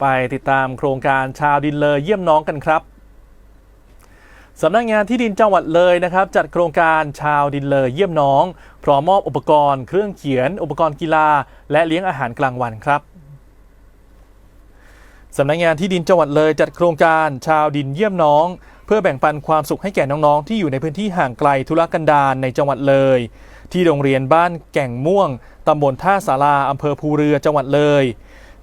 ไปติดตามโครงการชาวดินเลยเยี่ยมน้องกันครับสำนักงานที่ดินจังหวัดเลยนะครับ จัดโครงการชาวดินเลยเยี่ยมน้อง พร้อมมอบอุปกรณ์ เครื่องเขียน อุปกรณ์กีฬา และเลี้ยงอาหารกลางวันครับสำนักงานที่ดินจังหวัดเลยจัดโครงการชาวดินเยี่ยมน้อง เพื่อแบ่งปันความสุขให้แก่น้องๆ ที่อยู่ในพื้นที่ห่างไกลธุรกันดารในจังหวัดเลย ที่โรงเรียนบ้านแก่งม่วงตำบลท่าสาราอำเภอภูเรือจังหวัดเลย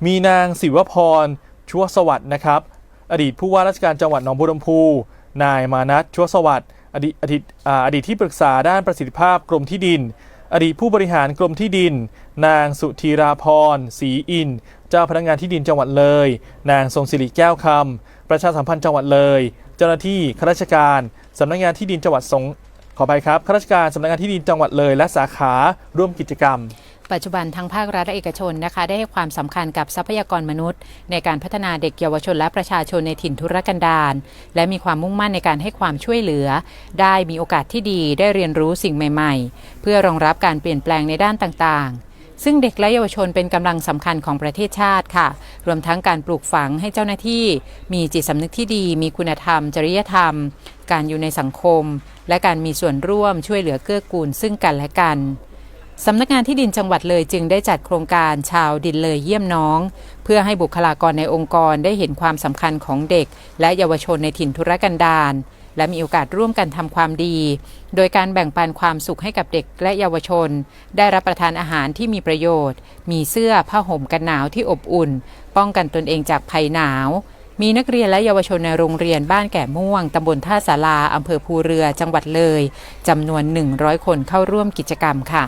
มีนางศิวพรชั่วสวัสดิ์นะครับ อดีตผู้ว่าราชการจังหวัดหนองบัวลำพู นายมานัทชั่วสวัสดิ์อดีตอดีตอดีตที่ปรึกษาด้านประสิทธิภาพกรมที่ดิน อดีตผู้บริหารกรมที่ดิน นางสุธีราพรศรีอิน เจ้าพนักงานที่ดินจังหวัดเลย นางทรงศิริแก้วคำประชาสัมพันธ์จังหวัดเลย เจ้าหน้าที่ข้าราชการสำนักงานที่ดินจังหวัดสงขอไปครับข้าราชการสำนักงานที่ดินจังหวัดเลย และสาขาร่วมกิจกรรม ปัจจุบันทั้งภาครัฐและเอกชนนะคะได้ให้ความสำคัญกับทรัพยากรมนุษย์ ในการพัฒนาเด็กเยาวชนและประชาชนในถิ่นทุรกันดารและมีความมุ่งมั่นในการให้ความช่วยเหลือ ได้มีโอกาสที่ดีได้เรียนรู้สิ่งใหม่ ๆ เพื่อรองรับการเปลี่ยนแปลงในด้านต่างๆซึ่งเด็กและเยาวชนเป็นกำลังสำคัญของประเทศชาติค่ะ รวมทั้งการปลูกฝังให้เจ้าหน้าที่ มีจิตสำนึกที่ดี มีคุณธรรม จริยธรรม การอยู่ในสังคม และการมีส่วนร่วมช่วยเหลือเกื้อกูลซึ่งกันและกัน สำนักงานที่ดินจังหวัดเลยจึงได้จัดโครงการชาวดินเลยเยี่ยมน้อง เพื่อให้บุคลากรในองค์กรได้เห็นความสำคัญของเด็ก และเยาวชนในถิ่นทุรกันดารและมีโอกาสร่วมกันทำความดี โดยการแบ่งปันความสุขให้กับเด็กและเยาวชน ได้รับประทานอาหารที่มีประโยชน์ มีเสื้อผ้าห่มกันหนาวที่อบอุ่น ป้องกันตนเองจากภัยหนาว มีนักเรียนและเยาวชนในโรงเรียนบ้านแก่ม่วงตำบลท่าสาราอำเภอภูเรือ จังหวัดเลยจำนวน 100 คนเข้าร่วมกิจกรรมค่ะ